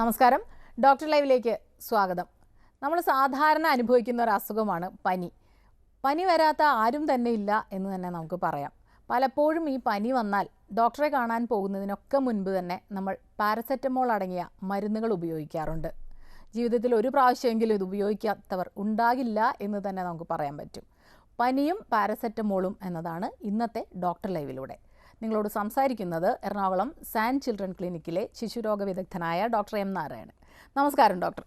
നമസ്കാരം. ഡോക്ടർ ലൈവിലേക്ക് സ്വാഗതം. നമ്മൾ സാധാരണ അനുഭവിക്കുന്ന ഒരു അസുഖമാണ് പനി. പനി വരാത്ത ആരും തന്നെ ഇല്ല എന്ന് തന്നെ നമുക്ക് പറയാം. പലപ്പോഴും ഈ പനി വന്നാൽ ഡോക്ടറെ കാണാൻ പോകുന്നതിനൊക്കെ മുൻപ് തന്നെ നമ്മൾ പാരസെറ്റമോൾ അടങ്ങിയ മരുന്നുകൾ ഉപയോഗിക്കാറുണ്ട്. ജീവിതത്തിൽ ഒരു പ്രാവശ്യമെങ്കിലും ഇത് ഉപയോഗിക്കാത്തവർ ഉണ്ടാകില്ല എന്ന് തന്നെ നമുക്ക് പറയാൻ പറ്റും. പനിയും പാരസെറ്റമോളും എന്നതാണ് ഇന്നത്തെ ഡോക്ടർ ലൈവിലൂടെ. നിങ്ങളോട് സംസാരിക്കുന്നത് എറണാകുളം സാൻ ചിൽഡ്രൻ ക്ലിനിക്കിലെ ശിശുരോഗ വിദഗ്ധനായ ഡോക്ടർ എം നാരായണൻ. നമസ്കാരം ഡോക്ടർ.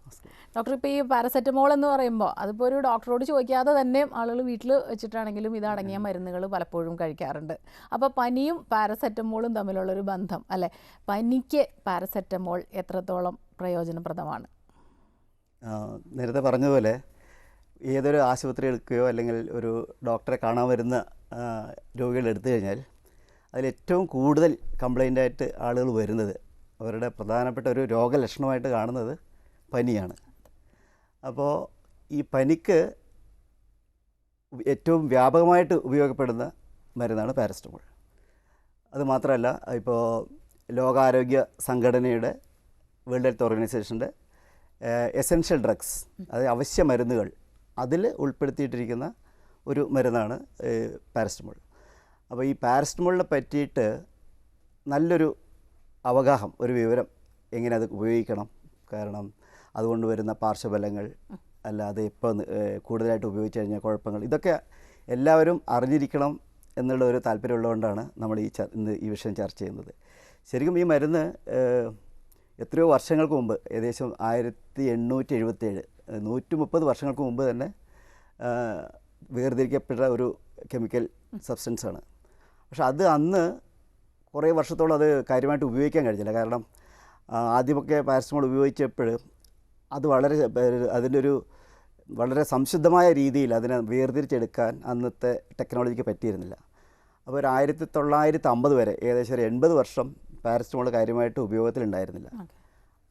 ഡോക്ടർ ഇപ്പോൾ ഈ പാരസെറ്റമോൾ എന്ന് പറയുമ്പോൾ അതിപ്പോൾ ഒരു ഡോക്ടറോട് ചോദിക്കാതെ തന്നെ ആളുകൾ വീട്ടിൽ വെച്ചിട്ടാണെങ്കിലും ഇതടങ്ങിയ മരുന്നുകൾ പലപ്പോഴും കഴിക്കാറുണ്ട്. അപ്പോൾ പനിയും പാരസെറ്റമോളും തമ്മിലുള്ളൊരു ബന്ധം അല്ലേ? പനിക്ക് പാരസെറ്റമോൾ എത്രത്തോളം പ്രയോജനപ്രദമാണ്? നേരത്തെ പറഞ്ഞതുപോലെ ഏതൊരു ആശുപത്രി എടുക്കുകയോ അല്ലെങ്കിൽ ഒരു ഡോക്ടറെ കാണാൻ വരുന്ന രോഗികൾ എടുത്തു കഴിഞ്ഞാൽ അതിലേറ്റവും കൂടുതൽ കംപ്ലൈന്റ് ആയിട്ട് ആളുകൾ വരുന്നത് അവരുടെ പ്രധാനപ്പെട്ട ഒരു രോഗലക്ഷണമായിട്ട് കാണുന്നത് പനിയാണ്. അപ്പോൾ ഈ പനിക്ക് ഏറ്റവും വ്യാപകമായിട്ട് ഉപയോഗപ്പെടുന്ന മരുന്നാണ് പാരസ്റ്റമോൾ. അതുമാത്രമല്ല ഇപ്പോൾ ലോകാരോഗ്യ സംഘടനയുടെ വേൾഡ് ഹെൽത്ത് ഓർഗനൈസേഷന്റെ എസെൻഷ്യൽ ഡ്രഗ്സ് അതായത് അവശ്യ മരുന്നുകൾ അതിൽ ഉൾപ്പെടുത്തിയിട്ടിരിക്കുന്ന ഒരു മരുന്നാണ് പാരസ്റ്റമോൾ. അപ്പോൾ ഈ പാരസ്റ്റമോളിനെ പറ്റിയിട്ട് നല്ലൊരു അവഗാഹം ഒരു വിവരം എങ്ങനെ അത് ഉപയോഗിക്കണം? കാരണം അതുകൊണ്ട് വരുന്ന പാർശ്വഫലങ്ങൾ അല്ലാതെ ഇപ്പോൾ കൂടുതലായിട്ട് ഉപയോഗിച്ച് കഴിഞ്ഞാൽ കുഴപ്പങ്ങൾ ഇതൊക്കെ എല്ലാവരും അറിഞ്ഞിരിക്കണം എന്നുള്ള ഒരു താല്പര്യമുള്ളതുകൊണ്ടാണ് നമ്മൾ ഈ ഇന്ന് ഈ വിഷയം ചർച്ച ചെയ്യുന്നത്. ശരിക്കും ഈ മരുന്ന് എത്രയോ വർഷങ്ങൾക്ക് മുമ്പ് ഏകദേശം ആയിരത്തി എണ്ണൂറ്റി എഴുപത്തേഴ് നൂറ്റി മുപ്പത് വർഷങ്ങൾക്ക് മുമ്പ് തന്നെ വേർതിരിക്കപ്പെട്ട ഒരു കെമിക്കൽ സബ്സ്റ്റൻസ് ആണ് പക്ഷെ അത് അന്ന് കുറേ വർഷത്തോളം അത് കാര്യമായിട്ട് ഉപയോഗിക്കാൻ കഴിഞ്ഞില്ല. കാരണം ആദ്യമൊക്കെ പാരസമോൾ ഉപയോഗിച്ചപ്പോൾ അത് വളരെ അതിന്റെ ഒരു വളരെ സംശുദ്ധമായ രീതിയിൽ അതിനെ വേർതിരിച്ചെടുക്കാൻ അന്നത്തെ ടെക്നോളജിക്ക് പറ്റിയിരുന്നില്ല. അപ്പോൾ ഒരു ആയിരത്തി തൊള്ളായിരത്തി അമ്പത് വരെ ഏകദേശം ഒരു എൺപത് വർഷം പാരസ്റ്റമോൾ കാര്യമായിട്ട് ഉപയോഗത്തിലുണ്ടായിരുന്നില്ല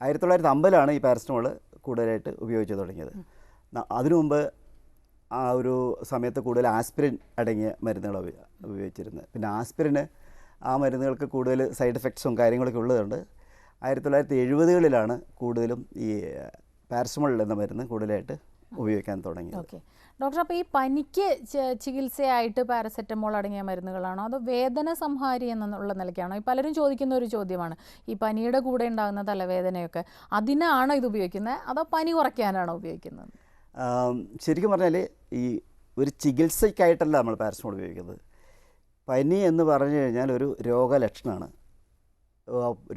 ആയിരത്തി തൊള്ളായിരത്തി അമ്പതിലാണ് ഈ പാരസ്റ്റമോൾ കൂടുതലായിട്ട് ഉപയോഗിച്ച് തുടങ്ങിയത്. അതിനു മുമ്പ് ആ ഒരു സമയത്ത് കൂടുതൽ ആസ്പിരിൻ അടങ്ങിയ മരുന്നുകൾ ഉപയോഗിച്ചിരുന്നത്. പിന്നെ ആസ്പിരിന് ആ മരുന്നുകൾക്ക് കൂടുതൽ സൈഡ് എഫക്ട്സും കാര്യങ്ങളൊക്കെ ഉള്ളതുകൊണ്ട് ആയിരത്തി തൊള്ളായിരത്തി എഴുപതുകളിലാണ് കൂടുതലും ഈ പാരസമോൾ എന്ന മരുന്ന് കൂടുതലായിട്ട് ഉപയോഗിക്കാൻ തുടങ്ങിയത്. ഓക്കെ. ഡോക്ടർ അപ്പോൾ ഈ പനിക്ക് ചികിത്സയായിട്ട് പാരസെറ്റമോൾ അടങ്ങിയ മരുന്നുകളാണോ? അതോ വേദന സംഹാരി എന്നുള്ള നിലയ്ക്കാണോ? ഈ പലരും ചോദിക്കുന്ന ഒരു ചോദ്യമാണ്. ഈ പനിയുടെ കൂടെ ഉണ്ടാകുന്ന തലവേദനയൊക്കെ അതിനാണോ ഇത് ഉപയോഗിക്കുന്നത്? അതോ പനി കുറയ്ക്കാനാണോ ഉപയോഗിക്കുന്നത്? ശരിക്കും പറഞ്ഞാൽ ഈ ഒരു ചികിത്സയ്ക്കായിട്ടല്ല നമ്മൾ പാരസമോൾ ഉപയോഗിക്കുന്നത്. പനി എന്ന് പറഞ്ഞു കഴിഞ്ഞാൽ ഒരു രോഗലക്ഷണമാണ്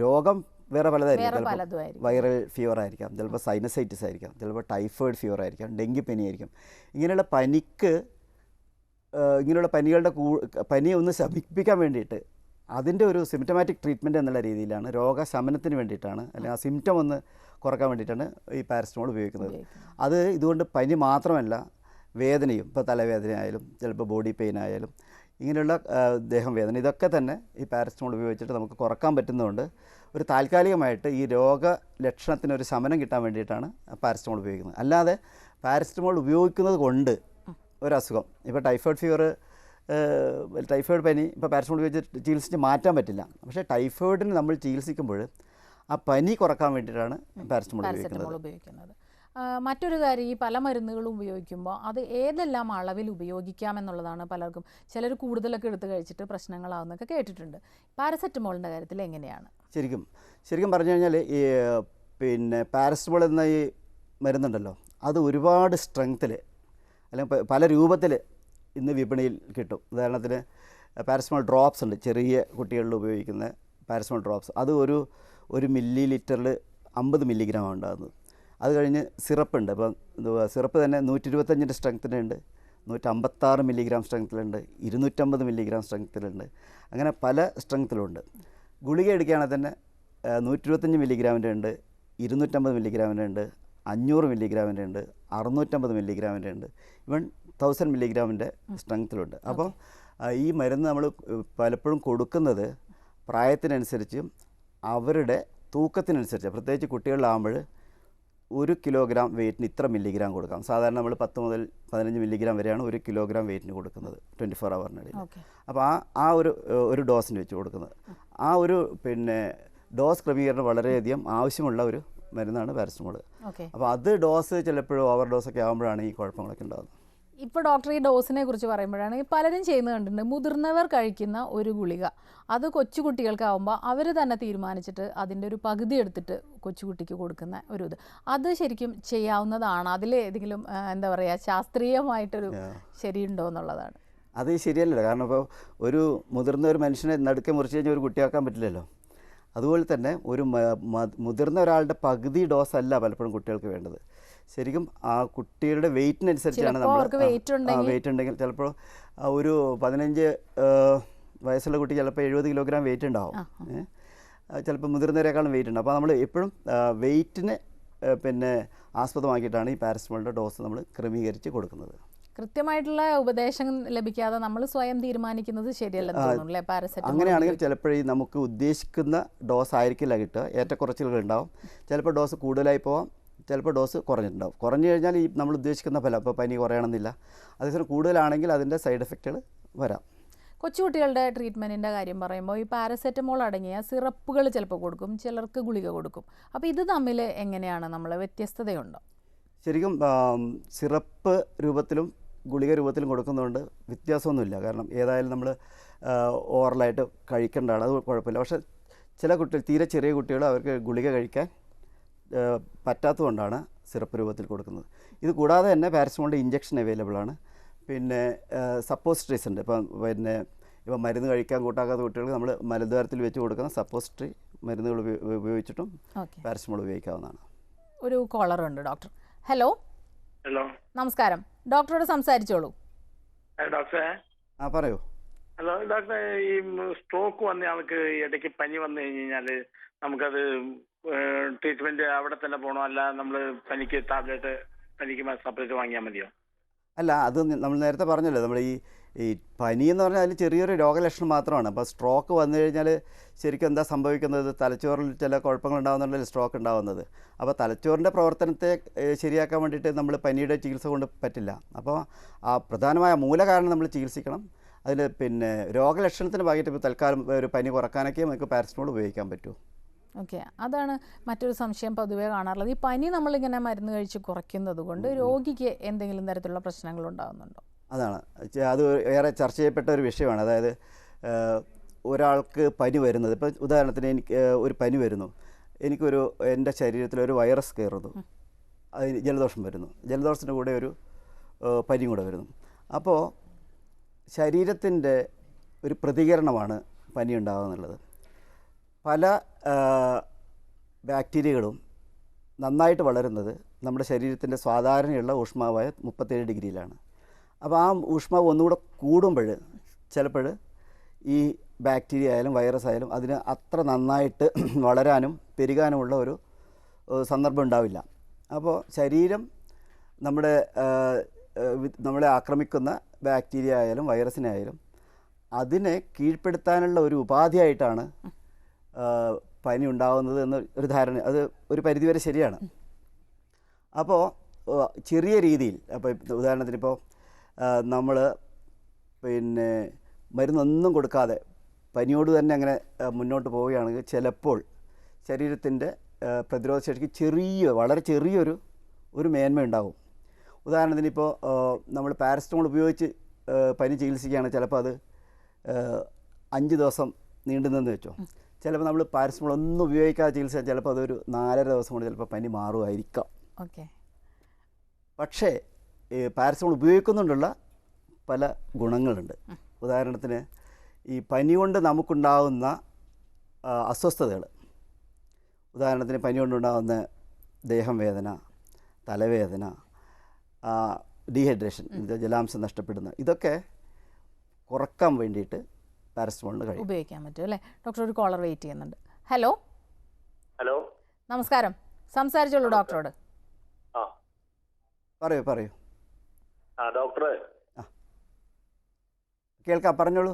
രോഗം വേറെ പലതായിരിക്കും. ചിലപ്പോൾ വൈറൽ ഫീവർ ആയിരിക്കാം ചിലപ്പോൾ സൈനസൈറ്റിസ് ആയിരിക്കാം ചിലപ്പോൾ ടൈഫോയിഡ് ഫീവർ ആയിരിക്കാം ഡെങ്കിപ്പനി ആയിരിക്കും. ഇങ്ങനെയുള്ള പനിക്ക് ഇങ്ങനെയുള്ള പനികളുടെ കൂ പനി ഒന്ന് ശമിപ്പിക്കാൻ വേണ്ടിയിട്ട് അതിന്റെ ഒരു സിംറ്റമാറ്റിക് ട്രീറ്റ്മെന്റ് എന്നുള്ള രീതിയിലാണ് രോഗശമനത്തിന് വേണ്ടിയിട്ടാണ് അല്ലെങ്കിൽ ആ സിംറ്റം ഒന്ന് കുറയ്ക്കാൻ വേണ്ടിയിട്ടാണ് ഈ പാരസ്റ്റമോൾ ഉപയോഗിക്കുന്നത്. അത് ഇതുകൊണ്ട് പനി മാത്രമല്ല വേദനയും ഇപ്പോൾ തലവേദന ആയാലും ചിലപ്പോൾ ബോഡി പെയിൻ ആയാലും ഇങ്ങനെയുള്ള ദേഹം വേദന ഇതൊക്കെ തന്നെ ഈ പാരസ്റ്റമോൾ ഉപയോഗിച്ചിട്ട് നമുക്ക് കുറയ്ക്കാൻ പറ്റുന്നതുകൊണ്ട് ഒരു താൽക്കാലികമായിട്ട് ഈ രോഗ ലക്ഷണത്തിന് ഒരു ശമനം കിട്ടാൻ വേണ്ടിയിട്ടാണ് പാരസ്റ്റമോൾ ഉപയോഗിക്കുന്നത്. അല്ലാതെ പാരസ്റ്റമോൾ ഉപയോഗിക്കുന്നത് കൊണ്ട് ഒരസുഖം ഇപ്പോൾ ടൈഫോയിഡ് ഫീവർ ടൈഫോയിഡ് പനി ഇപ്പോൾ പാരസമോൾ ഉപയോഗിച്ച് ചികിത്സിച്ച് മാറ്റാൻ പറ്റില്ല. പക്ഷേ ടൈഫോയിഡിന് നമ്മൾ ചികിത്സിക്കുമ്പോൾ ആ പനി കുറയ്ക്കാൻ വേണ്ടിയിട്ടാണ് പാരസമോൾ ഉപയോഗിക്കുന്നത്. മറ്റൊരു കാര്യം ഈ പല മരുന്നുകളും ഉപയോഗിക്കുമ്പോൾ അത് ഏതെല്ലാം അളവിൽ ഉപയോഗിക്കാം എന്നുള്ളതാണ് പലർക്കും ചിലർ കൂടുതലൊക്കെ എടുത്ത് കഴിച്ചിട്ട് പ്രശ്നങ്ങളാവുന്നൊക്കെ കേട്ടിട്ടുണ്ട്. പാരസെറ്റമോളിന്റെ കാര്യത്തിൽ എങ്ങനെയാണ്? ശരിക്കും ശരിക്കും പറഞ്ഞു കഴിഞ്ഞാൽ ഈ പിന്നെ പാരസെറ്റമോൾ എന്ന ഈ മരുന്നുണ്ടല്ലോ അത് ഒരുപാട് സ്ട്രെങ്ത്തിൽ അല്ലെങ്കിൽ പല രൂപത്തിൽ ഇന്ന് വിപണിയിൽ കിട്ടും. ഉദാഹരണത്തിന് പാരസ്മോൾ ഡ്രോപ്സ് ഉണ്ട്. ചെറിയ കുട്ടികളിൽ ഉപയോഗിക്കുന്ന പാരസ്മോൾ ഡ്രോപ്സ്. അത് ഒരു ഒരു മില്ലി ലിറ്ററിൽ അമ്പത് മില്ലിഗ്രാം ഉണ്ടാകുന്നത്. അത് കഴിഞ്ഞ് സിറപ്പ് ഉണ്ട് അപ്പം സിറപ്പ് തന്നെ നൂറ്റി ഇരുപത്തഞ്ചിന്റെ സ്ട്രെങ്ത്തിനുണ്ട് നൂറ്റമ്പത്താറ് മില്ലിഗ്രാം സ്ട്രെങ്ത്തിലുണ്ട്. ഇരുന്നൂറ്റമ്പത് മില്ലിഗ്രാം സ്ട്രെങ്ത്തിലുണ്ട്. അങ്ങനെ പല സ്ട്രെങ്ത്തിലുണ്ട്. ഗുളിക എടുക്കുകയാണെങ്കിൽ തന്നെ നൂറ്റി ഇരുപത്തഞ്ച് മില്ലിഗ്രാമിന്റെ ഉണ്ട് ഇരുന്നൂറ്റമ്പത് മില്ലിഗ്രാമിന്റെ ഉണ്ട് അഞ്ഞൂറ് മില്ലിഗ്രാമിന്റെ ഉണ്ട് അറുന്നൂറ്റമ്പത് മില്ലിഗ്രാമിന്റെ ഉണ്ട്. ഇവൺ തൗസൻഡ് മില്ലിഗ്രാമിന്റെ സ്ട്രെങ്ത്തിലുണ്ട് അപ്പോൾ ഈ മരുന്ന് നമ്മൾ പലപ്പോഴും കൊടുക്കുന്നത് പ്രായത്തിനനുസരിച്ചും അവരുടെ തൂക്കത്തിനനുസരിച്ച് പ്രത്യേകിച്ച് കുട്ടികളിലാകുമ്പോൾ ഒരു കിലോഗ്രാം വെയിറ്റിന് ഇത്ര മില്ലിഗ്രാം കൊടുക്കാം. സാധാരണ നമ്മൾ പത്ത് മുതൽ പതിനഞ്ച് മില്ലിഗ്രാം വരെയാണ് ഒരു കിലോഗ്രാം വെയിറ്റിന് കൊടുക്കുന്നത് ട്വന്റി ഫോർ അവറിനിടയിൽ അപ്പോൾ ആ ആ ഒരു ഒരു ഡോസിന് വെച്ച് കൊടുക്കുന്നത്. ആ ഒരു പിന്നെ ഡോസ് ക്രമീകരണം വളരെയധികം ആവശ്യമുള്ള ഒരു മരുന്നാണ് പാരസ്റ്റമോൾ അപ്പോൾ അത് ഡോസ് ചിലപ്പോഴും ഓവർ ഡോസൊക്കെ ആകുമ്പോഴാണ് ഈ കുഴപ്പങ്ങളൊക്കെ ഉണ്ടാകുന്നത് ഇപ്പോൾ ഡോക്ടർ ഈ ഡോസിനെ കുറിച്ച് പറയുമ്പോഴാണ് പലരും ചെയ്യുന്നത് കണ്ടിട്ടുണ്ട്. മുതിർന്നവർ കഴിക്കുന്ന ഒരു ഗുളിക. അത് കൊച്ചുകുട്ടികൾക്കാവുമ്പോൾ അവർ തന്നെ തീരുമാനിച്ചിട്ട് അതിന്റെ ഒരു പകുതി എടുത്തിട്ട് കൊച്ചുകുട്ടിക്ക് കൊടുക്കുന്ന ഒരു ഇത്. അത് ശരിക്കും ചെയ്യാവുന്നതാണ്. അതിൽ ഏതെങ്കിലും എന്താ പറയുക ശാസ്ത്രീയമായിട്ടൊരു ശരിയുണ്ടോ എന്നുള്ളതാണ്. അത് ശരിയല്ലല്ലോ. കാരണം ഇപ്പോൾ ഒരു മുതിർന്ന ഒരു മനുഷ്യനെ നടുക്കെ മുറിച്ച് കഴിഞ്ഞാൽ ഒരു കുട്ടിയാക്കാൻ പറ്റില്ലല്ലോ. അതുപോലെ തന്നെ ഒരു മുതിർന്ന ഒരാളുടെ പകുതി ഡോസ് അല്ല പലപ്പോഴും കുട്ടികൾക്ക് വേണ്ടത്. ശരിക്കും ആ കുട്ടിയുടെ വെയിറ്റിനനുസരിച്ചാണ് നമ്മൾ വെയിറ്റ് ഉണ്ടെങ്കിൽ. ചിലപ്പോൾ ഒരു പതിനഞ്ച് വയസ്സുള്ള കുട്ടി ചിലപ്പോൾ എഴുപത് കിലോഗ്രാം വെയിറ്റ് ഉണ്ടാവും. ചിലപ്പോൾ മുതിർന്നവരെക്കാളും വെയിറ്റ് ഉണ്ട് അപ്പോൾ നമ്മൾ എപ്പോഴും വെയിറ്റിന് പിന്നെ ആസ്പദമാക്കിയിട്ടാണ് ഈ പാരസമോളിന്റെ ഡോസ് നമ്മൾ ക്രമീകരിച്ച് കൊടുക്കുന്നത്. കൃത്യമായിട്ടുള്ള ഉപദേശം ലഭിക്കാതെ നമ്മൾ സ്വയം തീരുമാനിക്കുന്നത് ശരിയല്ലെന്ന് തോന്നുന്നു പാരസെറ്റമോൾ അങ്ങനെയാണെങ്കിൽ ചിലപ്പോഴേ നമുക്ക് ഉദ്ദേശിക്കുന്ന ഡോസ് ആയിരിക്കില്ല കിട്ടുക. ഏറ്റക്കുറച്ചിലുകൾ ഉണ്ടാവും. ചിലപ്പോൾ ഡോസ് കൂടുതലായി പോവാം. ചിലപ്പോൾ ഡോസ് കുറഞ്ഞിട്ടുണ്ടാവും. കുറഞ്ഞു കഴിഞ്ഞാൽ ഈ നമ്മൾ ഉദ്ദേശിക്കുന്ന ഫലം ഇപ്പോൾ പനി കുറയണമെന്നില്ല. അതേസമയം കൂടുതലാണെങ്കിൽ അതിന്റെ സൈഡ് എഫക്റ്റുകൾ വരാം. കൊച്ചുകുട്ടികളുടെ ട്രീറ്റ്മെന്റിന്റെ കാര്യം പറയുമ്പോൾ ഈ പാരസെറ്റമോൾ അടങ്ങിയ സിറപ്പുകൾ ചിലപ്പോൾ കൊടുക്കും ചിലർക്ക് ഗുളിക കൊടുക്കും. അപ്പോൾ ഇത് തമ്മിൽ എങ്ങനെയാണ് നമ്മൾ വ്യത്യസ്തതയുണ്ടോ? ശരിക്കും സിറപ്പ് രൂപത്തിലും ഗുളിക രൂപത്തിലും കൊടുക്കുന്നതുകൊണ്ട് വ്യത്യാസമൊന്നുമില്ല. കാരണം ഏതായാലും നമ്മൾ ഓറലായിട്ട് കഴിക്കേണ്ടതാണ്. അത് കുഴപ്പമില്ല. പക്ഷേ ചില കുട്ടികൾ തീരെ ചെറിയ കുട്ടികൾ അവർക്ക് ഗുളിക കഴിക്കാൻ പറ്റാത്തതുകൊണ്ടാണ് സിറപ്പ് രൂപത്തിൽ കൊടുക്കുന്നത്. ഇത് കൂടാതെ തന്നെ പാരസമോളിന്റെ ഇഞ്ചക്ഷൻ അവൈലബിൾ ആണ്. പിന്നെ സപ്പോസിറ്ററീസ് ഉണ്ട്. ഇപ്പം പിന്നെ ഇപ്പം മരുന്ന് കഴിക്കാൻ കൂട്ടാക്കാത്ത കുട്ടികൾക്ക് നമ്മൾ മലദ്വാരത്തിൽ വെച്ച് കൊടുക്കുന്ന സപ്പോസിറ്ററി മരുന്നുകൾ ഉപയോ- ഉപയോഗിച്ചിട്ടും പാരസമോൾ ഉപയോഗിക്കാവുന്നതാണ്. ഒരു കോളർ ഉണ്ട് ഡോക്ടർ ഹലോ ഹലോ നമസ്കാരം. ഡോക്ടറോട് സംസാരിച്ചോളൂ. ഡോക്ടറെ ആ പറയൂ. ഹലോ ഡോക്ടറെ ഈ സ്ട്രോക്ക് വന്ന ആൾക്ക് ഇടയ്ക്ക് പനി വന്നു കഴിഞ്ഞ് കഴിഞ്ഞാൽ നമുക്കത് ട്രീറ്റ്മെന്റ് അവിടെ തന്നെ പോകണോ അല്ല നമ്മൾ പനിക്ക് ടാബ്ലറ്റ് പനിക്ക് സെപ്പറേറ്റ് വാങ്ങിയാൽ മതിയോ? അല്ല അത് നമ്മൾ നേരത്തെ പറഞ്ഞല്ലോ നമ്മൾ ഈ ഈ പനി എന്ന് പറഞ്ഞാൽ അതിൽ ചെറിയൊരു രോഗലക്ഷണം മാത്രമാണ്. അപ്പോൾ സ്ട്രോക്ക് വന്നു കഴിഞ്ഞാൽ ശരിക്കും എന്താ സംഭവിക്കുന്നത്? തലച്ചോറിൽ ചില കുഴപ്പങ്ങൾ ഉണ്ടാകുന്നുണ്ടെങ്കിൽ സ്ട്രോക്ക് ഉണ്ടാകുന്നത് അപ്പോൾ തലച്ചോറിന്റെ പ്രവർത്തനത്തെ ശരിയാക്കാൻ വേണ്ടിയിട്ട് നമ്മൾ പനിയുടെ ചികിത്സ കൊണ്ട് പറ്റില്ല. അപ്പോൾ ആ പ്രധാനമായ മൂലകാരണം നമ്മൾ ചികിത്സിക്കണം. അതിൽ പിന്നെ രോഗലക്ഷണത്തിന് ഭാഗമായിട്ട് ഇപ്പോൾ തൽക്കാലം ഒരു പനി കുറക്കാനൊക്കെ നമുക്ക് പാരസിറ്റമോൾ ഉപയോഗിക്കാൻ പറ്റൂ ഓക്കെ അതാണ് മറ്റൊരു സംശയം പൊതുവേ കാണാറുള്ളത്. ഈ പനി നമ്മളിങ്ങനെ മരുന്ന് കഴിച്ച് കുറയ്ക്കുന്നത് കൊണ്ട് രോഗിക്ക് എന്തെങ്കിലും തരത്തിലുള്ള പ്രശ്നങ്ങൾ ഉണ്ടാകുന്നുണ്ടോ? അതാണ്. അത് ഏറെ ചർച്ച ചെയ്യപ്പെട്ട ഒരു വിഷയമാണ്. അതായത് ഒരാൾക്ക് പനി വരുന്നത്. ഇപ്പം ഉദാഹരണത്തിന് എനിക്ക് ഒരു പനി വരുന്നു. എനിക്കൊരു എന്റെ ശരീരത്തിൽ ഒരു വൈറസ് കയറുന്നു. അതിന് ജലദോഷം വരുന്നു. ജലദോഷത്തിന്റെ കൂടെ ഒരു പനി പനിയും കൂടെ വരുന്നു. അപ്പോൾ ശരീരത്തിന്റെ ഒരു പ്രതികരണമാണ് പനി ഉണ്ടാകുന്നുള്ളത് പല ബാക്ടീരിയകളും നന്നായിട്ട് വളരുന്നത് നമ്മുടെ ശരീരത്തിന്റെ സാധാരണയുള്ള ഊഷ്മാവായ മുപ്പത്തേഴ് ഡിഗ്രിയിലാണ്. അപ്പോൾ ആ ഊഷ്മാവ് ഒന്നുകൂടെ കൂടുമ്പോൾ ചിലപ്പോൾ ഈ ബാക്ടീരിയ ആയാലും വൈറസ് ആയാലും അതിന് അത്ര നന്നായിട്ട് വളരാനും പെരുകാനുമുള്ള ഒരു സന്ദർഭം ഉണ്ടാവില്ല. അപ്പോൾ ശരീരം നമ്മുടെ നമ്മളെ ആക്രമിക്കുന്ന ബാക്ടീരിയ ആയാലും വൈറസിനെ ആയാലും അതിനെ കീഴ്പ്പെടുത്താനുള്ള ഒരു ഉപാധിയായിട്ടാണ് പനി ഉണ്ടാകുന്നത് എന്ന് ഒരു ധാരണ അത് ഒരു പരിധിവരെ ശരിയാണ്. അപ്പോൾ ചെറിയ രീതിയിൽ അപ്പോൾ ഉദാഹരണത്തിന് ഇപ്പോൾ നമ്മൾ പിന്നെ മരുന്നൊന്നും കൊടുക്കാതെ പനിയോട് തന്നെ അങ്ങനെ മുന്നോട്ട് പോവുകയാണെങ്കിൽ ചിലപ്പോൾ ശരീരത്തിന്റെ പ്രതിരോധ ശേഷിക്ക് ചെറിയ വളരെ ചെറിയൊരു ഒരു മേന്മ ഉണ്ടാകും ഉദാഹരണത്തിന് ഇപ്പോൾ നമ്മൾ പാരസ്റ്റമോൾ ഉപയോഗിച്ച് പനി ചികിത്സിക്കുകയാണെങ്കിൽ ചിലപ്പോൾ അത് അഞ്ച് ദിവസം നീണ്ടുനിന്ന് വെച്ചോ. ചിലപ്പോൾ നമ്മൾ പാരസ്റ്റമോൾ ഒന്നും ഉപയോഗിക്കാതെ ചികിത്സിച്ചാൽ ചിലപ്പോൾ അതൊരു നാലര ദിവസം കൊണ്ട് ചിലപ്പോൾ പനി മാറുമായിരിക്കാം. ഓക്കെ. പക്ഷേ പാരസമോൾ ഉപയോഗിക്കുന്നുണ്ടുള്ള പല ഗുണങ്ങളുണ്ട്. ഉദാഹരണത്തിന് ഈ പനി കൊണ്ട് നമുക്കുണ്ടാകുന്ന അസ്വസ്ഥതകൾ. ഉദാഹരണത്തിന് പനി കൊണ്ടുണ്ടാകുന്ന ദേഹം വേദന തലവേദന ഡീഹൈഡ്രേഷൻ ജലാംശം നഷ്ടപ്പെടുന്ന ഇതൊക്കെ കുറയ്ക്കാൻ വേണ്ടിയിട്ട് പാരസമോളിന് കഴിയും. ഉപയോഗിക്കാൻ പറ്റും അല്ലേ? ഡോക്ടർ ഒരു കോളർ വെയിറ്റ് ചെയ്യുന്നുണ്ട്. ഹലോ? ഹലോ? നമസ്കാരം. സംസാരിച്ചോളൂ ഡോക്ടറോട്. ആ. പറയൂ പറയൂ. ആ ഡോക്ടറെ. കേൾക്കാം പറഞ്ഞോളൂ.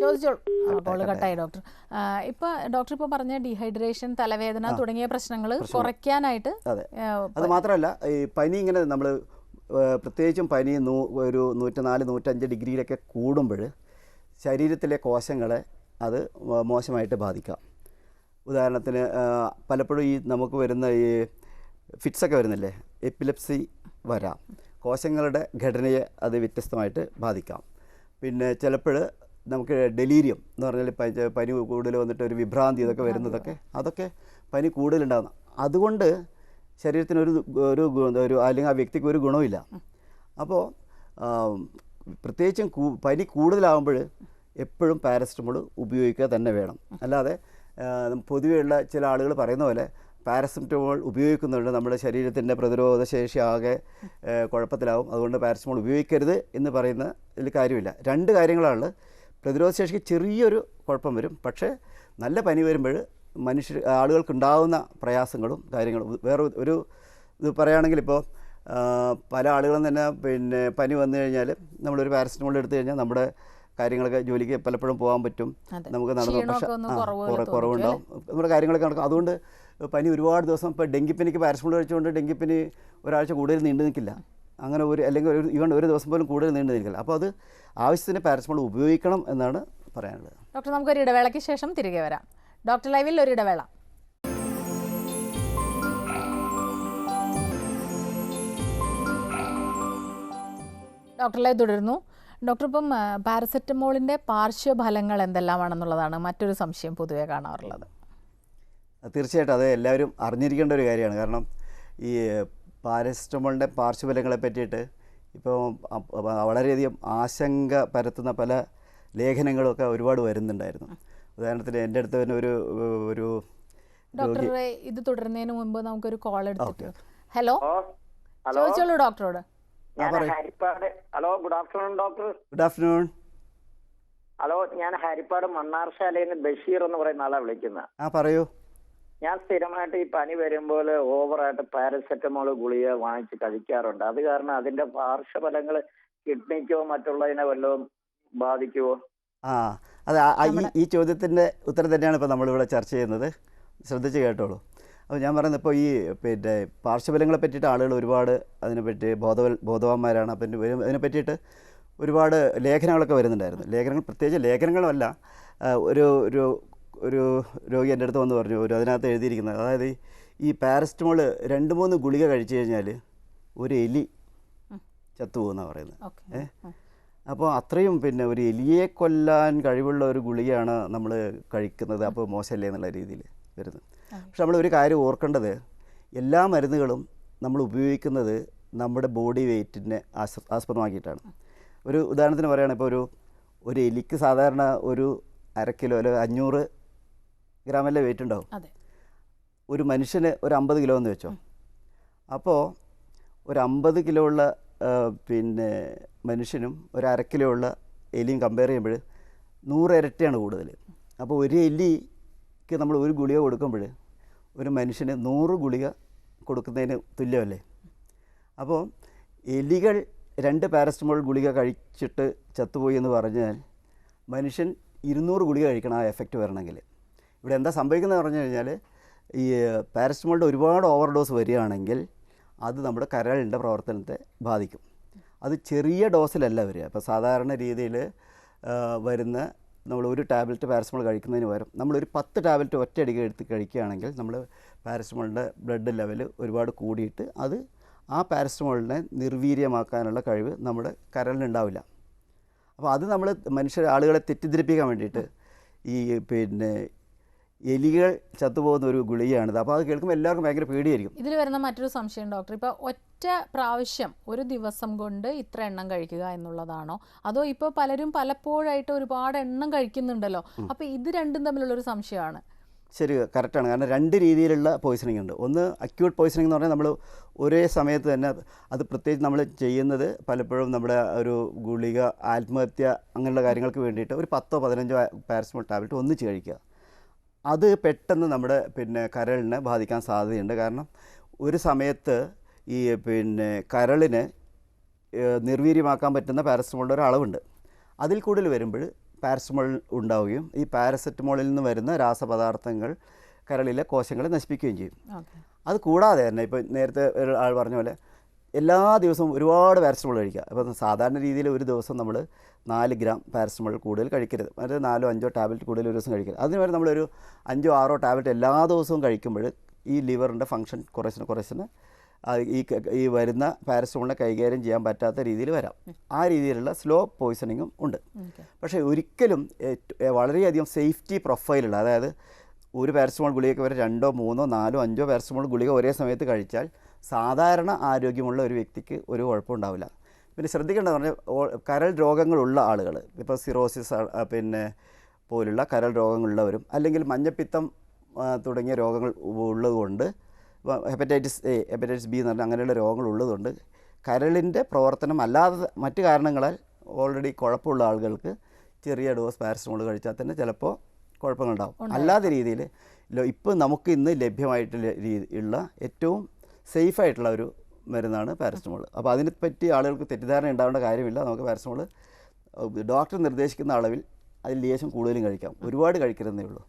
ചോദിച്ചോളൂ. ആ കട്ടായി, ഡോക്ടർ. ഇപ്പൊ ഡോക്ടർ ഇപ്പൊ പറഞ്ഞ ഡീഹൈഡ്രേഷൻ തലവേദന തുടങ്ങിയ പ്രശ്നങ്ങൾ. കുറയ്ക്കാനായിട്ട് അതെ. അത് മാത്രമല്ല ഈ പനി ഇങ്ങനെ നമ്മൾ പ്രത്യേകിച്ചും പനി നൂ ഒരു നൂറ്റിനാല് നൂറ്റഞ്ച് ഡിഗ്രിയിലൊക്കെ കൂടുമ്പോൾ ശരീരത്തിലെ കോശങ്ങളെ അത് മോശമായിട്ട് ബാധിക്കാം. ഉദാഹരണത്തിന് പലപ്പോഴും ഈ നമുക്ക് വരുന്ന ഈ ഫിറ്റ്സൊക്കെ വരുന്നില്ലേ? എപ്പിലെപ്സി വരാം. കോശങ്ങളുടെ ഘടനയെ അത് വ്യത്യസ്തമായിട്ട് ബാധിക്കാം. പിന്നെ ചിലപ്പോൾ നമുക്ക് ഡെലീരിയം എന്ന് പറഞ്ഞാൽ പനി കൂടുതൽ വന്നിട്ട് ഒരു വിഭ്രാന്തി ഇതൊക്കെ വരുന്നതൊക്കെ അതൊക്കെ പനി കൂടുതലുണ്ടാകുന്ന. അതുകൊണ്ട് ശരീരത്തിന് ഒരു ഒരു ഒരു അല്ലെങ്കിൽ ആ വ്യക്തിക്ക് ഒരു ഗുണമില്ല അപ്പോൾ പ്രത്യേകിച്ചും പനി കൂടുതലാകുമ്പോൾ എപ്പോഴും പാരസിറ്റമോൾ ഉപയോഗിക്കുക തന്നെ വേണം. അല്ലാതെ പൊതുവെയുള്ള ചില ആളുകൾ പറയുന്ന പോലെ പാരസെറ്റമോൾ ഉപയോഗിക്കുന്നുണ്ട്. നമ്മുടെ ശരീരത്തിന്റെ പ്രതിരോധ ശേഷി ആകെ കുഴപ്പത്തിലാവും. അതുകൊണ്ട് പാരസെറ്റമോൾ ഉപയോഗിക്കരുത് എന്ന് പറയുന്ന ഇതിൽ കാര്യമില്ല. രണ്ട് കാര്യങ്ങളാണ് പ്രതിരോധ ശേഷിക്ക് ചെറിയൊരു കുഴപ്പം വരും. പക്ഷേ നല്ല പനി വരുമ്പോൾ മനുഷ്യർ ആളുകൾക്കുണ്ടാകുന്ന പ്രയാസങ്ങളും കാര്യങ്ങളും വേറെ ഒരു ഇത് പറയുകയാണെങ്കിൽ ഇപ്പോൾ പല ആളുകളും തന്നെ പിന്നെ പനി വന്നു കഴിഞ്ഞാൽ നമ്മളൊരു പാരസെറ്റമോൾ എടുത്തു കഴിഞ്ഞാൽ നമ്മുടെ കാര്യങ്ങളൊക്കെ ജോലിക്ക് പലപ്പോഴും പോകാൻ പറ്റും. നമുക്ക് നടന്നു പക്ഷേ കുറവുണ്ടാവും. നമ്മുടെ കാര്യങ്ങളൊക്കെ നടക്കും. അതുകൊണ്ട് പനി ഒരുപാട് ദിവസം ഇപ്പോൾ ഡെങ്കിപ്പനിക്ക് പാരസ്മോൾ കഴിച്ചുകൊണ്ട് ഡെങ്കിപ്പനി ഒരാഴ്ച കൂടുതൽ നീണ്ടു നിൽക്കില്ല. അങ്ങനെ ഒരു അല്ലെങ്കിൽ ഒരു ഈവൻ ഒരു ദിവസം പോലും കൂടുതൽ നീണ്ടു നിൽക്കില്ല. അപ്പോൾ അത് ആവശ്യത്തിന് പാരസ്മോൾ ഉപയോഗിക്കണം എന്നാണ് പറയാനുള്ളത്. ഡോക്ടർ നമുക്ക് ഒരു ഇടവേളയ്ക്ക് ശേഷം തിരികെ വരാം. ഡോക്ടർ ലൈവിൽ ഒരു ഇടവേള. ഡോക്ടർ ലൈവ് തുടരുന്നു. ഡോക്ടർ ഇപ്പം പാരസെറ്റമോളിന്റെ പാർശ്വഫലങ്ങൾ എന്തെല്ലാമാണെന്നുള്ളതാണ് മറ്റൊരു സംശയം പൊതുവെ കാണാറുള്ളത്. തീർച്ചയായിട്ടും അത് എല്ലാവരും അറിഞ്ഞിരിക്കേണ്ട ഒരു കാര്യമാണ്. കാരണം ഈ പാരസെറ്റമോളിന്റെ പാർശ്വഫലങ്ങളെ പറ്റിയിട്ട് ഇപ്പോൾ വളരെയധികം ആശങ്ക പരത്തുന്ന പല ലേഖനങ്ങളൊക്കെ ഒരുപാട് വരുന്നുണ്ടായിരുന്നു. ഉദാഹരണത്തിന് എന്റെ അടുത്ത് തന്നെ ഒരു ഒരു ഡോക്ടറെ ഇത് തുടരുന്നതിന് മുമ്പ് നമുക്കൊരു കോൾ എടുത്തിട്ട്. ഹലോ? ഹലോ? ഹലോ? ചോദിച്ചോളൂ ഡോക്ടറോട്. ഞാൻ Haripad. Hello good afternoon doctor. Good afternoon. Hello ഞാൻ ഹരിപ്പാട് മണ്ണാർശാലയിൽ നിന്ന് ബഷീർ എന്ന് പറയുന്ന ആളാ വിളിക്കുന്നത് ആ പറയൂ. ഞാൻ സ്ഥിരമായിട്ട് ഈ പനി വരുമ്പോൾ ഓവറായിട്ട് പാരസെറ്റമോൾ ഗുളിക വാങ്ങിച്ച് കഴിക്കാറുണ്ട്. അത് കാരണം അതിന്റെ പാർശ്വഫലങ്ങൾ കിഡ്നിക്കോ മറ്റുള്ളതിനെ വല്ലതും ബാധിക്കുവോ? ആ അത് ഈ ചോദ്യത്തിന്റെ ഉത്തരം തന്നെയാണ് ഇപ്പോൾ നമ്മളിവിടെ ചർച്ച ചെയ്യുന്നത്. ശ്രദ്ധിച്ച് കേട്ടോളൂ. അപ്പോൾ ഞാൻ പറയുന്നത് ഇപ്പോൾ ഈ പിന്നെ പാർശ്വഫലങ്ങളെ പറ്റിയിട്ട് ആളുകൾ ഒരുപാട് അതിനെപ്പറ്റി ബോധവൽ ബോധവാന്മാരാണ്. അപ്പം അതിനെ പറ്റിയിട്ട് ഒരുപാട് ലേഖനങ്ങളൊക്കെ വരുന്നുണ്ടായിരുന്നു. ലേഖനങ്ങൾ പ്രത്യേകിച്ച് ലേഖനങ്ങളല്ല ഒരു ഒരു ഒരു രോഗി എന്റെ അടുത്ത് വന്ന് പറഞ്ഞു ഒരു അതിനകത്ത് എഴുതിയിരിക്കുന്നത്. അതായത് ഈ- ഈ പാരസ്റ്റമോൾ രണ്ട് മൂന്ന് ഗുളിക കഴിച്ചു കഴിഞ്ഞാൽ ഒരു എലി ചത്തുപോകുന്നാണ് പറയുന്നത്. ഏ? അപ്പോൾ അത്രയും പിന്നെ ഒരു എലിയെ കൊല്ലാൻ കഴിവുള്ള ഒരു ഗുളികയാണ് നമ്മൾ കഴിക്കുന്നത്. അപ്പോൾ മോശമല്ലേ എന്നുള്ള രീതിയിൽ വരുന്നത്. പക്ഷെ നമ്മൾ ഒരു കാര്യം ഓർക്കേണ്ടത് എല്ലാ മരുന്നുകളും നമ്മൾ ഉപയോഗിക്കുന്നത് നമ്മുടെ ബോഡി വെയ്റ്റിനെ ആസ് ആസ്പദമാക്കിയിട്ടാണ്. ഒരു ഉദാഹരണത്തിന് പറയുകയാണെങ്കിൽ ഇപ്പോൾ ഒരു ഒരു എലിക്ക് സാധാരണ ഒരു അര കിലോ അല്ലെങ്കിൽ അഞ്ഞൂറ് ഗ്രാമല്ലേ വെയിറ്റ് ഉണ്ടാവും? ഒരു മനുഷ്യന് ഒരു അമ്പത് കിലോ എന്ന് വെച്ചോ? അപ്പോൾ ഒരു അമ്പത് കിലോ ഉള്ള പിന്നെ മനുഷ്യനും ഒരു അര കിലോ ഉള്ള എലിയും കമ്പയർ ചെയ്യുമ്പോൾ നൂറ് ഇരട്ടിയാണ് കൂടുതൽ. അപ്പോൾ ഒരു എലിക്ക് നമ്മൾ ഒരു ഗുളിക കൊടുക്കുമ്പോൾ ഒരു മനുഷ്യന് നൂറ് ഗുളിക കൊടുക്കുന്നതിന് തുല്യമല്ലേ? അപ്പോൾ എലികൾ രണ്ട് പാരസ്റ്റമോൾ ഗുളിക കഴിച്ചിട്ട് ചത്തുപോയി എന്ന് പറഞ്ഞാൽ മനുഷ്യൻ ഇരുന്നൂറ് ഗുളിക കഴിക്കണം ആ എഫക്റ്റ് വരണമെങ്കിൽ. ഇവിടെ എന്താ സംഭവിക്കുന്നത് പറഞ്ഞു കഴിഞ്ഞാൽ ഈ പാരസ്റ്റമോളിന്റെ ഒരുപാട് ഓവർഡോസ് വരികയാണെങ്കിൽ അത് നമ്മുടെ കരളിന്റെ പ്രവർത്തനത്തെ ബാധിക്കും. അത് ചെറിയ ഡോസിലല്ല വരിക. അപ്പോൾ സാധാരണ രീതിയിൽ വരുന്ന നമ്മൾ ഒരു ടാബ്ലറ്റ് പാരസമോൾ കഴിക്കുന്നതിന് പകരം നമ്മളൊരു പത്ത് ടാബ്ലറ്റ് ഒറ്റയടിക്ക് എടുത്ത് കഴിക്കുകയാണെങ്കിൽ നമ്മൾ പാരസമോളിന്റെ ബ്ലഡ് ലെവൽ ഒരുപാട് കൂടിയിട്ട് അത് ആ പാരസമോളിനെ നിർവീര്യമാക്കാനുള്ള കഴിവ് നമ്മുടെ കരളിനുണ്ടാവില്ല. അപ്പോൾ അത് നമ്മൾ മനുഷ്യർ ആളുകളെ തെറ്റിദ്ധരിപ്പിക്കാൻ വേണ്ടിയിട്ട് ഈ പിന്നെ എലികൾ ചത്തുപോകുന്ന ഒരു ഗുളികയാണിത്. അപ്പോൾ അത് കേൾക്കുമ്പോൾ എല്ലാവർക്കും ഭയങ്കര പേടിയായിരിക്കും. ഇതിൽ വരുന്ന മറ്റൊരു സംശയം ഡോക്ടർ. ഇപ്പോൾ പ്രാവശ്യം ഒരു ദിവസം കൊണ്ട് ഇത്ര എണ്ണം കഴിക്കുക എന്നുള്ളതാണോ? അതോ ഇപ്പോൾ പലരും പലപ്പോഴായിട്ട് ഒരുപാട് എണ്ണം കഴിക്കുന്നുണ്ടല്ലോ? അപ്പോൾ ഇത് രണ്ടും തമ്മിലുള്ളൊരു സംശയമാണ്. ശരി കറക്റ്റാണ്. കാരണം രണ്ട് രീതിയിലുള്ള പോയിസണിങ് ഉണ്ട്. ഒന്ന് അക്യൂട്ട് പോയിസണിങ് എന്ന് പറഞ്ഞാൽ നമ്മൾ ഒരേ സമയത്ത് തന്നെ അത് പ്രത്യേകിച്ച് നമ്മൾ ചെയ്യുന്നത് പലപ്പോഴും നമ്മുടെ ഒരു ഗുളിക ആത്മഹത്യ അങ്ങനെയുള്ള കാര്യങ്ങൾക്ക് വേണ്ടിയിട്ട് ഒരു പത്തോ പതിനഞ്ചോ പാരസമോൾ ടാബ്ലറ്റ് ഒന്നിച്ച് കഴിക്കുക. അത് പെട്ടെന്ന് നമ്മുടെ പിന്നെ കരളിനെ ബാധിക്കാൻ സാധ്യതയുണ്ട്. കാരണം ഒരു സമയത്ത് ഈ പിന്നെ കരളിന് നിർവീര്യമാക്കാൻ പറ്റുന്ന പാരസറ്റമോളിന്റെ ഒരു അളവുണ്ട്. അതിൽ കൂടുതൽ വരുമ്പോൾ പാരസറ്റമോൾ ഉണ്ടാവുകയും ഈ പാരസെറ്റമോളിൽ നിന്ന് വരുന്ന രാസപദാർത്ഥങ്ങൾ കരളിലെ കോശങ്ങളെ നശിപ്പിക്കുകയും ചെയ്യും. അത് കൂടാതെ തന്നെ ഇപ്പോൾ നേരത്തെ ഒരാൾ പറഞ്ഞ പോലെ എല്ലാ ദിവസവും ഒരുപാട് പാരസ്റ്റമോൾ കഴിക്കുക. അപ്പോൾ സാധാരണ രീതിയിൽ ഒരു ദിവസം നമ്മൾ നാല് ഗ്രാം പാരസ്റ്റമോൾ കൂടുതൽ കഴിക്കരുത്. മറ്റേ നാലോ അഞ്ചോ ടാബ്ലറ്റ് കൂടുതൽ ഒരു ദിവസം കഴിക്കരുത്. അതിന് വരെ നമ്മളൊരു അഞ്ചോ ആറോ ടാബ്ലറ്റ് എല്ലാ ദിവസവും കഴിക്കുമ്പോൾ ഈ ലിവറിന്റെ ഫംഗ്ഷൻ കുറച്ചിന് അത് ഈ ഈ വരുന്ന പാരസ്റ്റമോളിനെ കൈകാര്യം ചെയ്യാൻ പറ്റാത്ത രീതിയിൽ വരാം. ആ രീതിയിലുള്ള സ്ലോ പോയിസണിങ്ങും ഉണ്ട്. പക്ഷേ ഒരിക്കലും വളരെയധികം സേഫ്റ്റി പ്രൊഫൈലുള്ള അതായത് ഒരു പാരസ്റ്റമോൾ ഗുളികയ്ക്ക് വരെ രണ്ടോ മൂന്നോ നാലോ അഞ്ചോ പാരസ്റ്റമോൾ ഗുളിക ഒരേ സമയത്ത് കഴിച്ചാൽ സാധാരണ ആരോഗ്യമുള്ള ഒരു വ്യക്തിക്ക് ഒരു കുഴപ്പമുണ്ടാവില്ല പിന്നെ ശ്രദ്ധിക്കേണ്ടത് പറഞ്ഞാൽ കരൾ രോഗങ്ങളുള്ള ആളുകൾ ഇപ്പോൾ സിറോസിസ് പിന്നെ പോലുള്ള കരൾ രോഗങ്ങളുള്ളവരും അല്ലെങ്കിൽ മഞ്ഞപ്പിത്തം തുടങ്ങിയ രോഗങ്ങൾ ഉള്ളതുകൊണ്ട് ഹെപ്പറ്റൈറ്റിസ് എ ഹെപ്പറ്റൈറ്റിസ് ബി എന്ന് പറഞ്ഞാൽ അങ്ങനെയുള്ള രോഗങ്ങൾ ഉള്ളതുകൊണ്ട് കരളിന്റെ പ്രവർത്തനം അല്ലാതെ മറ്റു കാരണങ്ങളാൽ ഓൾറെഡി കുഴപ്പമുള്ള ആളുകൾക്ക് ചെറിയ ഡോസ് പാരസ്റ്റമോൾ കഴിച്ചാൽ തന്നെ ചിലപ്പോൾ കുഴപ്പങ്ങളുണ്ടാവും. അല്ലാത്ത രീതിയിൽ ഇപ്പോൾ നമുക്ക് ഇന്ന് ലഭ്യമായിട്ടുള്ള രീതി ഉള്ള ഏറ്റവും സേഫായിട്ടുള്ള ഒരു മരുന്നാണ് പാരസ്റ്റമോൾ. അപ്പോൾ അതിനെപ്പറ്റി ആളുകൾക്ക് തെറ്റിദ്ധാരണ ഉണ്ടാവേണ്ട കാര്യമില്ല. നമുക്ക് പാരസ്റ്റമോൾ ഡോക്ടർ നിർദ്ദേശിക്കുന്ന അളവിൽ അതിൽ ലേശം കൂടുതലും കഴിക്കാം. ഒരുപാട് കഴിക്കരുതേ ഉള്ളൂ.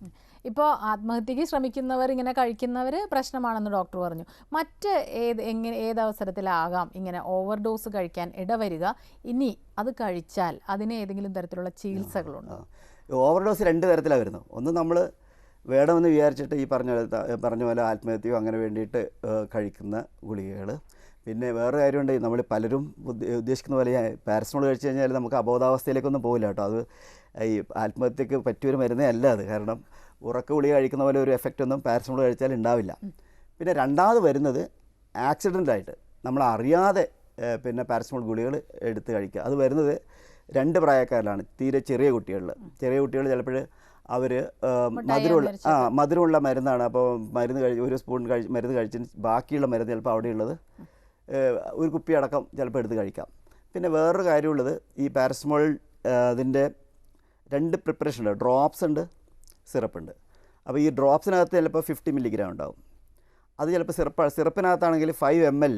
ഇപ്പോൾ ആത്മഹത്യക്ക് ശ്രമിക്കുന്നവർ ഇങ്ങനെ കഴിക്കുന്നവർ പ്രശ്നമാണെന്ന് ഡോക്ടർ പറഞ്ഞു. മറ്റ് ഏത് എങ്ങനെ ഏത് അവസരത്തിലാകാം ഇങ്ങനെ ഓവർ ഡോസ് കഴിക്കാൻ ഇടവരിക? ഇനി അത് കഴിച്ചാൽ അതിന് ഏതെങ്കിലും തരത്തിലുള്ള ചികിത്സകളുണ്ടോ? ഓവർഡോസ് രണ്ട് തരത്തിലാണ് വരുന്നത്. ഒന്ന് നമ്മൾ വേണമെന്ന് വിചാരിച്ചിട്ട് ഈ പറഞ്ഞ പറഞ്ഞ പോലെ ആത്മഹത്യയോ അങ്ങനെ വേണ്ടിയിട്ട് കഴിക്കുന്ന ഗുളികകൾ. പിന്നെ വേറെ കാര്യമുണ്ട് നമ്മൾ പലരും ഉദ്ദേശിക്കുന്ന പോലെ പാരസമോൾ കഴിച്ചു കഴിഞ്ഞാൽ നമുക്ക് അബോധാവസ്ഥയിലേക്കൊന്നും പോകില്ല കേട്ടോ. അത് ഈ ആത്മഹത്യക്ക് പറ്റിയൊരു മരുന്നേ അല്ല അത്. കാരണം ഉറക്ക ഗുളിക കഴിക്കുന്ന പോലെ ഒരു എഫക്റ്റ് ഒന്നും പാരസമോൾ കഴിച്ചാൽ ഉണ്ടാവില്ല. പിന്നെ രണ്ടാമത് വരുന്നത് ആക്സിഡന്റായിട്ട് നമ്മൾ അറിയാതെ പിന്നെ പാരസമോൾ ഗുളികൾ എടുത്ത് കഴിക്കുക. അത് വരുന്നത് രണ്ട് പ്രായക്കാരിലാണ്. തീരെ ചെറിയ കുട്ടികളിൽ ചെറിയ കുട്ടികൾ ചിലപ്പോൾ അവർ മധുരമുള്ള ആ മധുരമുള്ള മരുന്നാണ്. അപ്പോൾ മരുന്ന് കഴിച്ച് ഒരു സ്പൂൺ കഴി മരുന്ന് കഴിച്ചതിന് ബാക്കിയുള്ള മരുന്ന് ചിലപ്പോൾ അവിടെയുള്ളത് ഒരു കുപ്പി അടക്കം ചിലപ്പോൾ എടുത്ത് കഴിക്കാം. പിന്നെ വേറൊരു കാര്യമുള്ളത് ഈ പാരസമോൾ അതിന്റെ രണ്ട് പ്രിപ്പറേഷൻ ഉണ്ട്. ഡ്രോപ്സ് ഉണ്ട് സിറപ്പ് ഉണ്ട്. അപ്പോൾ ഈ ഡ്രോപ്സിനകത്ത് ചിലപ്പോൾ ഫിഫ്റ്റി മില്ലിഗ്രാം ഉണ്ടാവും. അത് ചിലപ്പോൾ syrup സിറപ്പിനകത്താണെങ്കിൽ five M L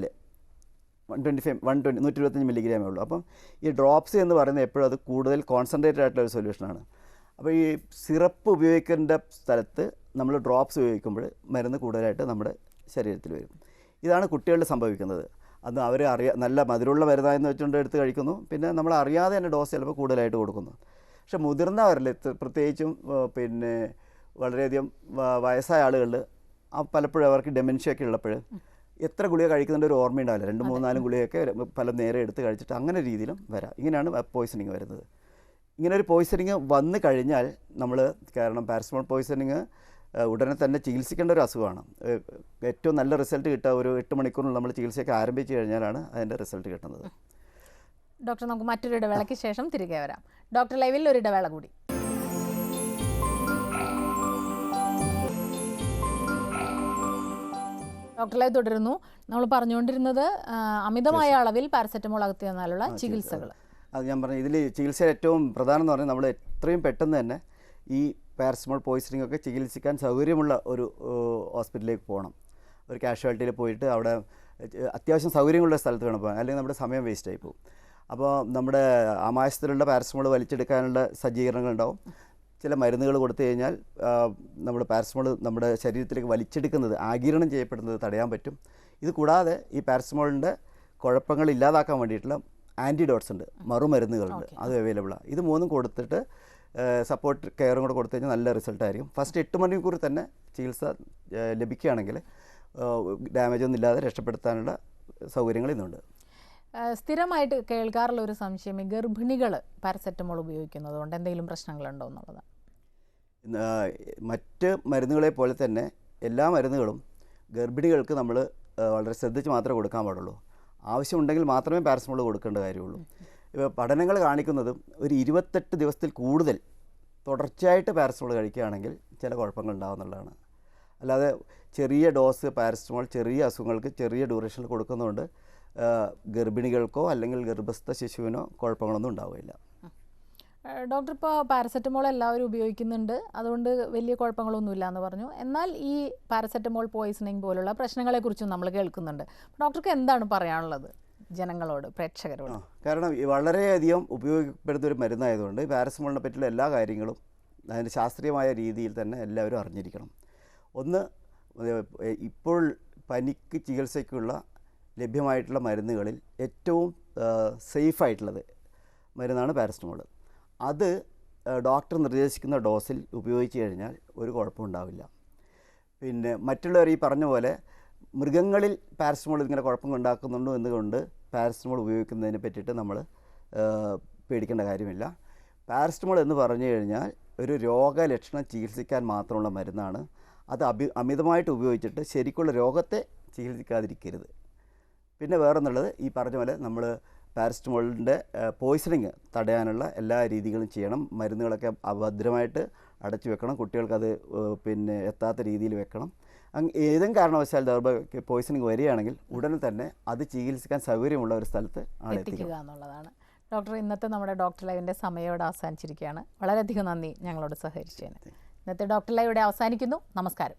one twenty five one twenty നൂറ്റി ഇരുപത്തഞ്ച് മില്ലിഗ്രാമേ ഉള്ളൂ. അപ്പം ഈ ഡ്രോപ്സ് എന്ന് പറയുന്നത് എപ്പോഴും അത് കൂടുതൽ കോൺസെൻട്രേറ്റഡ് ആയിട്ടുള്ള ഒരു സൊല്യൂഷനാണ് അപ്പോൾ ഈ സിറപ്പ് ഉപയോഗിക്കേണ്ട സ്ഥലത്ത് നമ്മൾ ഡ്രോപ്സ് ഉപയോഗിക്കുമ്പോൾ മരുന്ന് കൂടുതലായിട്ട് നമ്മുടെ ശരീരത്തിൽ വരും. ഇതാണ് കുട്ടികളിൽ സംഭവിക്കുന്നത്. അത് അവർ അറിയാ നല്ല മധുരമുള്ള മരുന്നായെന്ന് വെച്ചുകൊണ്ട് എടുത്ത് കഴിക്കുന്നു. പിന്നെ നമ്മൾ അറിയാതെ തന്നെ ഡോസ് ചിലപ്പോൾ കൂടുതലായിട്ട് കൊടുക്കുന്നു. പക്ഷെ മുതിർന്നവരിൽ പ്രത്യേകിച്ചും പിന്നെ വളരെയധികം വയസ്സായ ആളുകളിൽ ആ പലപ്പോഴും അവർക്ക് ഡെമെൻഷ്യ ഒക്കെ ഉള്ളപ്പോൾ എത്ര ഗുളിക കഴിക്കുന്നതിന്റെ ഒരു ഓർമ്മ ഉണ്ടാവില്ല രണ്ട് മൂന്ന് നാലും ഗുളികയൊക്കെ പല നേരെ എടുത്ത് കഴിച്ചിട്ട് അങ്ങനെ രീതിയിലും വരാം. ഇങ്ങനെയാണ് പോയിസണിങ് വരുന്നത്. ഇങ്ങനെ ഒരു പോയിസണിങ് വന്നു കഴിഞ്ഞാൽ നമ്മൾ കാരണം പാരസമോൾ പോയിസണിങ് ഉടനെ തന്നെ ചികിത്സിക്കേണ്ട ഒരു അസുഖമാണ്. ഏറ്റവും നല്ല റിസൾട്ട് കിട്ടുക ഒരു എട്ട് മണിക്കൂറിനുള്ളിൽ നമ്മൾ ചികിത്സയൊക്കെ ആരംഭിച്ചു കഴിഞ്ഞാലാണ് അതിന്റെ റിസൾട്ട് കിട്ടുന്നത്. ഡോക്ടർ നമുക്ക് മറ്റൊരു ഇടവേളയ്ക്ക് ശേഷം തിരികെ വരാം. ഡോക്ടർ ലൈവിൽ ഒരു ഇടവേള കൂടി. ഡോക്ടറെ തുടരുന്നു. നമ്മൾ പറഞ്ഞുകൊണ്ടിരുന്നത് അമിതമായ അളവിൽ പാരസെറ്റമോൾ അകത്തി വന്നാലുള്ള ചികിത്സകൾ. അത് ഞാൻ പറഞ്ഞു ഇതിൽ ചികിത്സ ഏറ്റവും പ്രധാനം എന്ന് പറഞ്ഞാൽ നമ്മൾ എത്രയും പെട്ടെന്ന് തന്നെ ഈ പാരസമോൾ പോയിസണിംഗ് ഒക്കെ ചികിത്സിക്കാൻ സൗകര്യമുള്ള ഒരു ഹോസ്പിറ്റലിലേക്ക് പോകണം. ഒരു കാഷ്വാലിറ്റിയിൽ പോയിട്ട് അവിടെ അത്യാവശ്യം സൗകര്യമുള്ള സ്ഥലത്ത് വേണം പോകാൻ. അല്ലെങ്കിൽ നമ്മുടെ സമയം വേസ്റ്റ് ആയി പോകും. അപ്പോൾ നമ്മുടെ ആമാശത്തിലുള്ള പാരസമോൾ വലിച്ചെടുക്കാനുള്ള സജ്ജീകരണങ്ങളുണ്ടാവും. ചില മരുന്നുകൾ കൊടുത്തു കഴിഞ്ഞാൽ നമ്മുടെ പാരസമോൾ നമ്മുടെ ശരീരത്തിലേക്ക് വലിച്ചെടുക്കുന്നത് ആഗിരണം ചെയ്യപ്പെടുന്നത് തടയാൻ പറ്റും. ഇത് കൂടാതെ ഈ പാരസമോളിന്റെ കുഴപ്പങ്ങൾ ഇല്ലാതാക്കാൻ വേണ്ടിയിട്ടുള്ള ആന്റിഡോട്ട്സ് ഉണ്ട് മറുമരുന്നുകളുണ്ട്. അത് അവൈലബിളാണ് ഇത് മൂന്നും കൊടുത്തിട്ട് സപ്പോർട്ട് കെയറും കൂടെ കൊടുത്തു കഴിഞ്ഞാൽ നല്ല റിസൾട്ട് ആയിരിക്കും ഫസ്റ്റ് എട്ട് മണിക്കൂർ തന്നെ ചികിത്സ ലഭിക്കുകയാണെങ്കിൽ ഡാമേജ് ഒന്നും ഇല്ലാതെ രക്ഷപ്പെടുത്താനുള്ള സൗകര്യങ്ങൾ ഇന്നുണ്ട്. സ്ഥിരമായിട്ട് കേൾക്കാറുള്ള ഒരു സംശയം ഈ ഗർഭിണികൾ പാരസെറ്റമോൾ ഉപയോഗിക്കുന്നത് കൊണ്ട് എന്തെങ്കിലും പ്രശ്നങ്ങളുണ്ടോ എന്നുള്ളതാണ് മറ്റ് മരുന്നുകളെ പോലെ തന്നെ എല്ലാ മരുന്നുകളും ഗർഭിണികൾക്ക് നമ്മൾ വളരെ ശ്രദ്ധിച്ച് മാത്രമേ കൊടുക്കാൻ പാടുള്ളൂ. ആവശ്യമുണ്ടെങ്കിൽ മാത്രമേ പാരസെറ്റമോൾ കൊടുക്കേണ്ട കാര്യമുള്ളൂ. ഇപ്പോൾ പഠനങ്ങൾ കാണിക്കുന്നത് ഒരു ഇരുപത്തെട്ട് ദിവസത്തിൽ കൂടുതൽ തുടർച്ചയായിട്ട് പാരസെറ്റമോൾ കഴിക്കുകയാണെങ്കിൽ ചില കുഴപ്പങ്ങൾ ഉണ്ടാകുന്നുള്ളതാണ് അല്ലാതെ ചെറിയ ഡോസ് പാരസെറ്റമോൾ ചെറിയ അസുഖങ്ങൾക്ക് ചെറിയ ഡ്യൂറേഷനിൽ കൊടുക്കുന്നതുകൊണ്ട് ഗർഭിണികൾക്കോ അല്ലെങ്കിൽ ഗർഭസ്ഥ ശിശുവിനോ കുഴപ്പങ്ങളൊന്നും ഉണ്ടാവില്ല ഡോക്ടർ ഇപ്പോൾ പാരസെറ്റമോൾ എല്ലാവരും ഉപയോഗിക്കുന്നുണ്ട്. അതുകൊണ്ട് വലിയ കുഴപ്പങ്ങളൊന്നുമില്ല എന്ന് പറഞ്ഞു. എന്നാൽ ഈ പാരസെറ്റമോൾ പോയിസണിങ് പോലുള്ള പ്രശ്നങ്ങളെക്കുറിച്ചും നമ്മൾ കേൾക്കുന്നുണ്ട്. ഡോക്ടർക്ക് എന്താണ് പറയാനുള്ളത് ജനങ്ങളോട് പ്രേക്ഷകരോട്? കാരണം വളരെയധികം ഉപയോഗപ്പെടുന്ന ഒരു മരുന്നായതുകൊണ്ട് പാരസമോളിനെ പറ്റിയുള്ള എല്ലാ കാര്യങ്ങളും അതിന്റെ ശാസ്ത്രീയമായ രീതിയിൽ തന്നെ എല്ലാവരും അറിഞ്ഞിരിക്കണം. ഒന്ന് ഇപ്പോൾ പനിക്ക് ചികിത്സയ്ക്കുള്ള ലഭ്യമായിട്ടുള്ള മരുന്നുകളിൽ ഏറ്റവും സേഫായിട്ടുള്ളത് മരുന്നാണ് പാരസ്റ്റമോൾ അത് ഡോക്ടർ നിർദ്ദേശിക്കുന്ന ഡോസിൽ ഉപയോഗിച്ച് കഴിഞ്ഞാൽ ഒരു കുഴപ്പമുണ്ടാവില്ല. പിന്നെ മറ്റുള്ളവർ ഈ പറഞ്ഞ പോലെ മൃഗങ്ങളിൽ പാരസ്റ്റമോൾ ഇങ്ങനെ കുഴപ്പം ഉണ്ടാക്കുന്നുണ്ടോ എന്നുകൊണ്ട് പാരസ്റ്റമോൾ ഉപയോഗിക്കുന്നതിനെ പറ്റിയിട്ട് നമ്മൾ പേടിക്കേണ്ട കാര്യമില്ല. പാരസ്റ്റമോൾ എന്ന് പറഞ്ഞു കഴിഞ്ഞാൽ ഒരു രോഗലക്ഷണം ചികിത്സിക്കാൻ മാത്രമുള്ള മരുന്നാണ്. അത് അഭി അമിതമായിട്ട് ഉപയോഗിച്ചിട്ട് ശരിക്കുള്ള രോഗത്തെ ചികിത്സിക്കാതിരിക്കരുത്. പിന്നെ വേറൊന്നുള്ളത് ഈ പറഞ്ഞ പോലെ നമ്മൾ പാരസ്റ്റമോളിന്റെ പോയ്സണിങ് തടയാനുള്ള എല്ലാ രീതികളും ചെയ്യണം. മരുന്നുകളൊക്കെ അഭദ്രമായിട്ട് അടച്ചു വെക്കണം. കുട്ടികൾക്കത് പിന്നെ എത്താത്ത രീതിയിൽ വെക്കണം. ഏതെങ്കിലും കാരണവശാൽ ദൗർഭാഗ്യ പോയ്സണിങ് വരികയാണെങ്കിൽ ഉടനെ തന്നെ അത് ചികിത്സിക്കാൻ സൗകര്യമുള്ള ഒരു സ്ഥലത്ത് എത്തിക്കുക. എന്നുള്ളതാണ്. ഡോക്ടർ ഇന്നത്തെ നമ്മുടെ ഡോക്ടർ ലൈവിന്റെ സമയോടെ അവസാനിച്ചിരിക്കുകയാണ്. വളരെയധികം നന്ദി ഞങ്ങളോട് സഹകരിച്ചതിന്. ഇന്നത്തെ ഡോക്ടർ ലൈവ് ഇവിടെ അവസാനിക്കുന്നു. നമസ്കാരം.